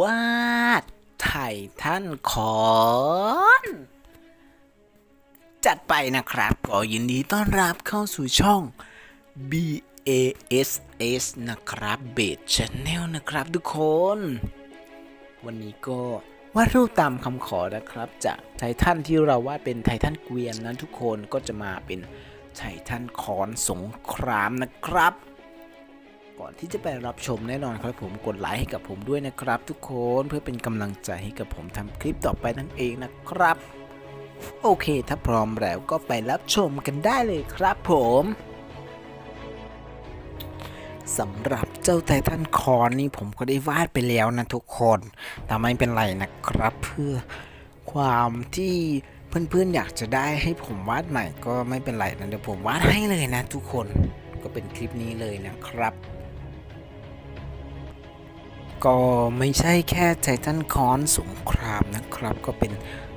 วาดไททันคอนจัดไปนะครับ ก็ยินดีต้อนรับเข้าสู่ช่อง B A S S นะครับเบสช n แนลนะครับทุกคน วันนี้ก็วาดรูปตามคำขอนะครับ จากไททันที่เราวาดเป็นไททันเกวียนนั้นทุกคนก็จะมาเป็นไททันคอนสงครามนะครับ ก่อนที่จะไปรับชมแน่นอนครับผมกดไลค์ให้กับผมด้วยนะครับ ทุกคนเพื่อเป็นกำลังใจให้กับผมทำคลิปต่อไปนั่นเองนะครับ โอเค ถ้าพร้อมแล้วก็ไปรับชมกันได้เลยครับผมสำหรับเจ้าไททันคอนนี่ผมก็ได้วาดไปแล้วนะทุกคนแต่ไม่เป็นไรนะครับเพื่อความที่เพื่อนๆอยากจะได้ให้ผมวาดใหม่ก็ไม่เป็นไรนะเดี๋ยวผมวาดให้เลยนะทุกคนก็เป็นคลิปนี้เลยนะครับ ก็ไม่ใช่แค่ไททันคอนสงครามนะครับ ก็เป็น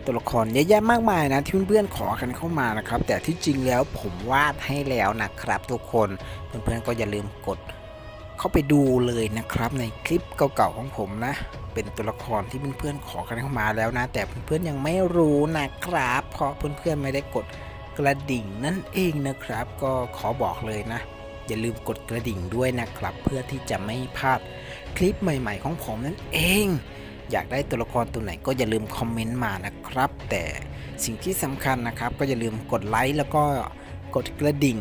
ตัวละครเยอะแยะมากมายนะที่เพื่อนๆขอกันเข้ามานะครับ แต่ที่จริงแล้วผมวาดให้แล้วนะครับ ทุกคนเพื่อนๆก็อย่าลืมกดเข้าไปดูเลยนะครับ ในคลิปเก่าๆของผมนะ เป็นตัวละครที่เพื่อนๆขอกันเข้ามาแล้วนะ แต่เพื่อนๆยังไม่รู้นะครับ เพราะเพื่อนๆไม่ได้กดกระดิ่งนั่นเองนะครับ ก็ขอบอกเลยนะ อย่าลืมกดกระดิ่งด้วยนะครับ เพื่อที่จะไม่พลาดคลิปใหม่ ๆ ของผมนั่นเอง อยากได้ตัวละครตัวไหนก็อย่าลืมคอมเมนต์มานะครับ แต่สิ่งที่สำคัญนะครับก็อย่าลืมกดไลค์แล้วก็กดกระดิ่ง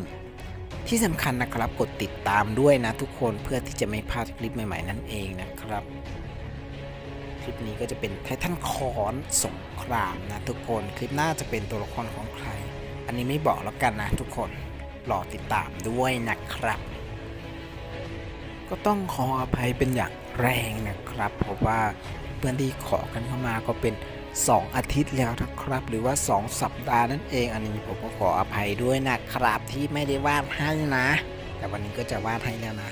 ที่สำคัญนะครับกดติดตามด้วยนะทุกคนเพื่อที่จะไม่พลาดคลิปใหม่ ๆ นั่นเองนะครับคลิปนี้ก็จะเป็นไททันคอนสงครามนะทุกคน คลิปหน้าจะเป็นตัวละครของใคร อันนี้ไม่บอกแล้วกันนะทุกคน รอติดตามด้วยนะครับ ก็ต้องขออภัยเป็นอย่างแรงนะครับ เพราะว่าเพื่อนที่ขอกันเข้ามาก็เป็น 2 อาทิตย์แล้วนะครับ หรือว่า 2 สัปดาห์นั่นเอง อันนี้ผมก็ขออภัยด้วยนะครับที่ไม่ได้วาดให้นะ แต่วันนี้ก็จะวาดให้แล้วนะ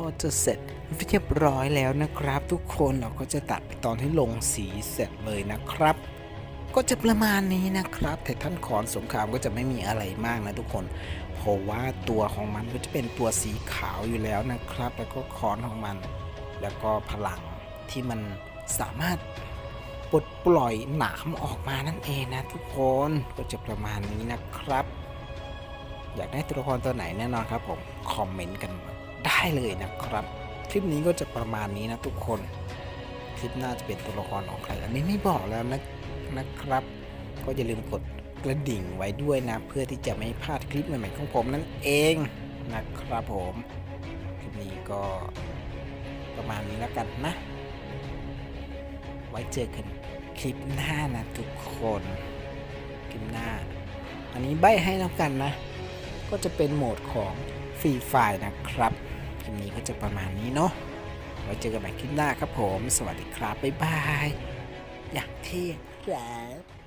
ก็จะเสร็จเรียบร้อยแล้วนะครับ ทุกคนเราก็จะตัดไปตอนที่ลงสีเสร็จเลยนะครับ ก็จะประมาณนี้นะครับ แต่ท่านขอนสงครามก็จะไม่มีอะไรมากนะทุกคน เพราะว่าตัวของมันก็จะเป็นตัวสีขาวอยู่แล้วนะครับ แล้วก็คอนของมัน แล้วก็พลังที่มันสามารถปลดปล่อยหนามออกมานั่นเองนะทุกคนก็จะประมาณนี้นะครับ อยากได้ตัวละครตัวไหนแน่นอนครับผม คอมเมนต์กันมา ได้เลยนะครับ คลิปนี้ก็จะประมาณนี้นะทุกคน คลิปหน้าจะเป็นตัวละครของใคร อันนี้ไม่บอกแล้วนะนะครับ ก็อย่าลืมกดกระดิ่งไว้ด้วยนะ เพื่อที่จะไม่พลาดคลิปใหม่ๆของผมนั่นเองนะครับผม คลิปนี้ก็ประมาณนี้แล้วกันนะ ไว้เจอกันคลิปหน้านะทุกคนคลิปหน้า อันนี้ใบให้แล้วกันนะ ก็จะเป็นโหมดของฟรีไฟนะครับ คลิปนี้ก็จะประมาณนี้เนาะไว้เจอกันใหม่คลิปหน้าครับผม สวัสดีครับ บ๊ายบาย อย่างที่ครับ